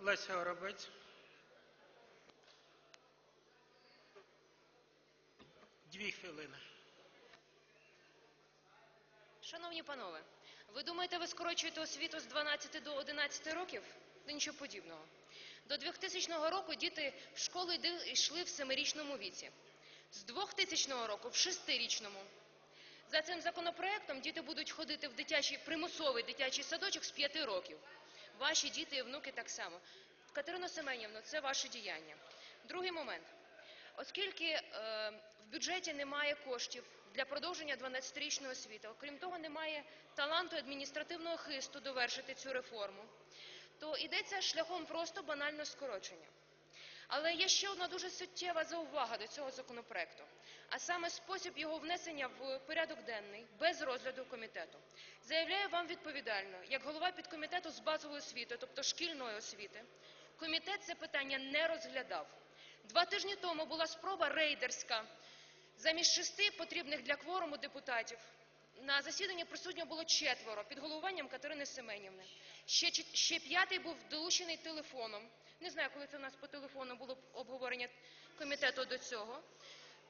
Леся Горобець. Дві хвилини. Шановні панове, ви думаєте, ви скорочуєте освіту з 12 до 11 років? Та нічого подібного. До 2000 року діти в школу йшли в семирічному віці. З 2000 року в шестирічному. За цим законопроектом діти будуть ходити в дитячий, примусовий дитячий садочок з 5 років. Ваші діти і внуки так само. Катерино Семенівно, це ваше діяння. Другий момент. Оскільки е, в бюджеті немає коштів для продовження 12-річної освіти, окрім того, немає таланту адміністративного хисту довершити цю реформу, то йдеться шляхом просто банального скорочення. Але є ще одна дуже суттєва заувага до цього законопроекту, а саме спосіб його внесення в порядок денний без розгляду комітету. Заявляю вам відповідально, як голова підкомітету з базової освіти, тобто шкільної освіти, комітет це питання не розглядав. Два тижні тому була спроба рейдерська. Замість шести потрібних для кворуму депутатів на засіданні присутньо було четверо під головуванням Катерини Семенівни. Ще, чет- ще п'ятий був долучений телефоном. Не знаю, коли це у нас по телефону було обговорення комітету до цього.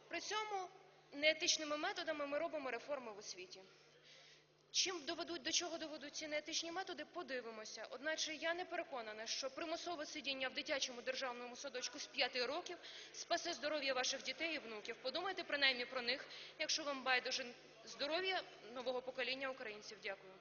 При цьому неетичними методами ми робимо реформи в освіті. Чим доведуть, до чого доведуть ці неетичні методи, подивимося. Одначе я не переконана, що примусове сидіння в дитячому державному садочку з 5 років спасе здоров'я ваших дітей і внуків. Подумайте принаймні про них, якщо вам байдуже здоров'я нового покоління українців. Дякую.